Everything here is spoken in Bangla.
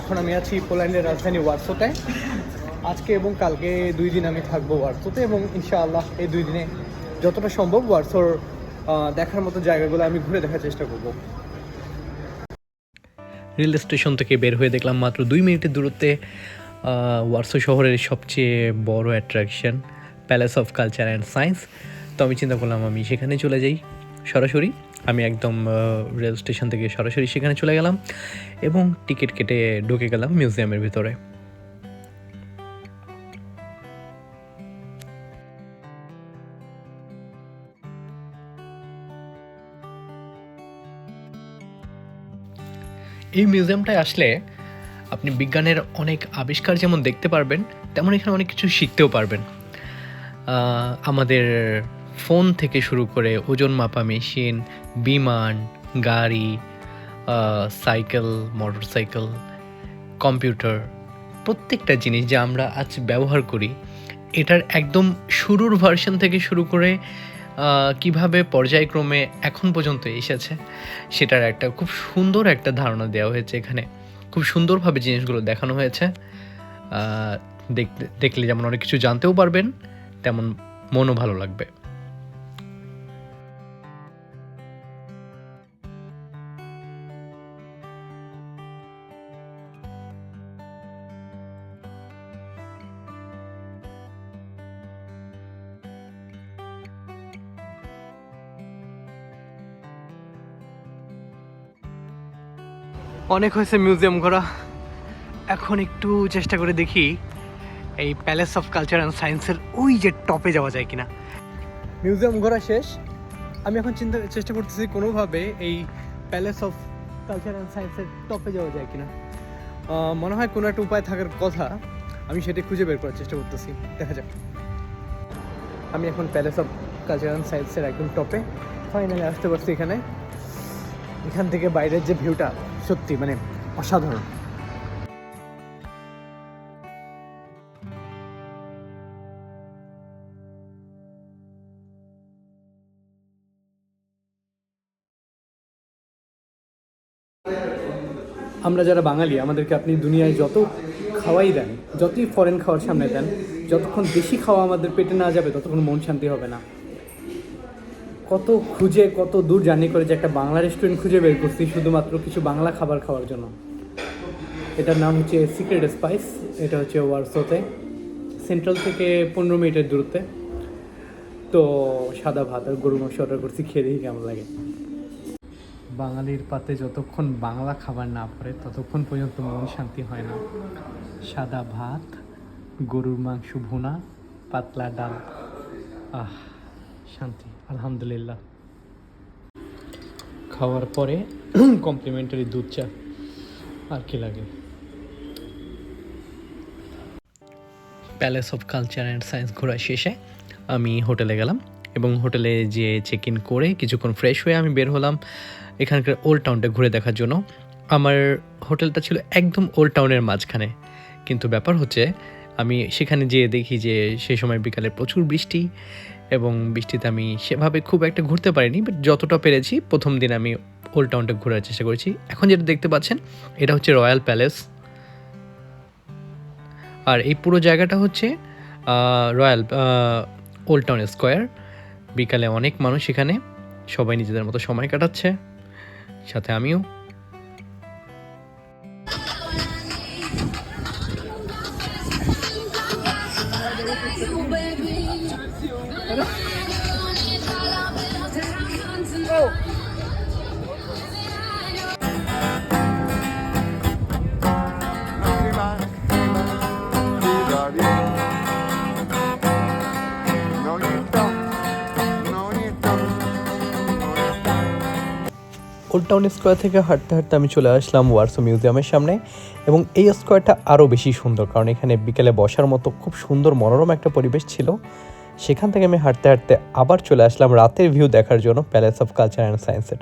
এখন আমি আছি পোল্যান্ডের রাজধানী ওয়ার্সোতে। আজকে এবং কালকে দুই দিন আমি থাকব ওয়ার্সোতে এবং ইনশাআল্লাহ এই দুই দিনে যতটা সম্ভব ওয়ার্সোর দেখার মতো জায়গাগুলো আমি ঘুরে দেখার চেষ্টা করব। রেল স্টেশন থেকে বের হয়ে দেখলাম মাত্র দুই মিনিটের দূরত্বে ওয়ার্সো শহরের সবচেয়ে বড় attraction palace of culture and science তো আমি চিন্তা করলাম আমি সেখানে চলে যাই। সরাসরি আমি একদম রেল স্টেশন থেকে সরাসরি সেখানে চলে গেলাম এবং টিকিট কেটে ঢুকে গেলাম মিউজিয়ামের ভিতরে। এই মিউজিয়ামটায় আসলে আপনি বিজ্ঞানের অনেক আবিষ্কার যেমন দেখতে পারবেন, তেমন এখানে অনেক কিছু শিখতেও পারবেন। আমাদের ফোন থেকে শুরু করে ওজন মাপা মেশিন, বিমান, গাড়ি সাইকেল, মোটরসাইকেল, কম্পিউটার, প্রত্যেকটা জিনিস যা আমরা আজ ব্যবহার করি, এটার একদম শুরুর ভার্সন থেকে শুরু করে কীভাবে পর্যায়ক্রমে এখন পর্যন্ত এসেছে, সেটার একটা খুব সুন্দর একটা ধারণা দেওয়া হয়েছে এখানে। খুব সুন্দরভাবে জিনিসগুলো দেখানো হয়েছে। দেখলে যেমন অনেক কিছু জানতেও পারবেন, তেমন মনও ভালো লাগবে। অনেক হয়েছে মিউজিয়াম ঘোরা। এখন একটু চেষ্টা করে দেখি এই প্যালেস অফ কালচার অ্যান্ড সায়েন্সের ওই যে টপে যাওয়া যায় কিনা। মিউজিয়াম ঘোরা শেষ। আমি এখন চিন্তা, চেষ্টা করতেছি কোনোভাবে এই প্যালেস অফ কালচার অ্যান্ড সায়েন্সের টপে যাওয়া যায় কিনা। মনে হয় কোনো একটা উপায় থাকার কথা। আমি সেটা খুঁজে বের করার চেষ্টা করতেছি। দেখা যাক। আমি এখন প্যালেস অফ কালচার অ্যান্ড সায়েন্সের একদম টপে। ফাইনালি আসতে পারছি এখানে। এখান থেকে বাইরের যে ভিউটা সত্যি মানে অসাধারণ। আমরা যারা বাঙালি, আমাদেরকে আপনি দুনিয়ায় যত খাওয়াই দেন, যতই ফরেন খাওয়ার সামনে দেন, যতক্ষণ বেশি খাওয়া আমাদের পেটে না যাবে, ততক্ষণ মন শান্তি হবে না। কত খুঁজে, কত দূর জার্নি করে যে একটা বাংলা রেস্টুরেন্ট খুঁজে বের করছি শুধুমাত্র কিছু বাংলা খাবার খাওয়ার জন্য। এটার নাম হচ্ছে সিক্রেট স্পাইস এটা হচ্ছে ওয়ারসোতে সেন্ট্রাল থেকে পনেরো মিনিটের দূরত্বে। তো সাদা ভাত আর গরু মাংস অর্ডার করছি, খেয়ে দেখি কেমন লাগে। বাঙালির পাতে যতক্ষণ বাংলা খাবার না পড়ে, ততক্ষণ পর্যন্ত মন শান্তি হয় না। সাদা ভাত, গরুর মাংস ভুনা, পাতলা ডাল। আহ। শান্তি, আলহামদুলিল্লাহ। খাওয়ার পরে কমপ্লিমেন্টারি দুধ চা, আর কি লাগে? Palace of culture and science ঘোরা শেষে আমি হোটেলে গেলাম এবং হোটেলে যে চেক ইন করে কিছুক্ষণ ফ্রেশ হয়ে আমি বের হলাম এখানকার ওল্ড টাউনটা ঘুরে দেখার জন্য। আমার হোটেলটা ছিল একদম ওল্ড টাউনের মাঝখানে। কিন্তু ব্যাপার হচ্ছে, আমি সেখানে যেয়ে দেখি যে সেই সময় বিকালে প্রচুর বৃষ্টি এবং বৃষ্টিতে আমি সেভাবে খুব একটা ঘুরতে পারিনি বাট যতটা পেরেছি প্রথম দিন আমি ওল্ড টাউনটা ঘোরার চেষ্টা করেছি। এখন যেটা দেখতে পাচ্ছেন, এটা হচ্ছে রয়্যাল প্যালেস আর এই পুরো জায়গাটা হচ্ছে রয়্যাল ওল্ড টাউন স্কোয়ার বিকালে অনেক মানুষ এখানে, সবাই নিজেদের মতো সময় কাটাচ্ছে, সাথে আমিও। you, baby. Old town square থেকে হাঁটতে হাঁটতে আমি চলে আসলাম ওয়ার্সো মিউজিয়ামের সামনে। এবং এই স্কোয়ারটা আরও বেশি সুন্দর, কারণ এখানে বিকেলে বসার মতো খুব সুন্দর মনোরম একটা পরিবেশ ছিল। সেখান থেকে আমি হাঁটতে হাঁটতে আবার চলে আসলাম রাতের ভিউ দেখার জন্য প্যালেস অফ কালচার অ্যান্ড সায়েন্সের।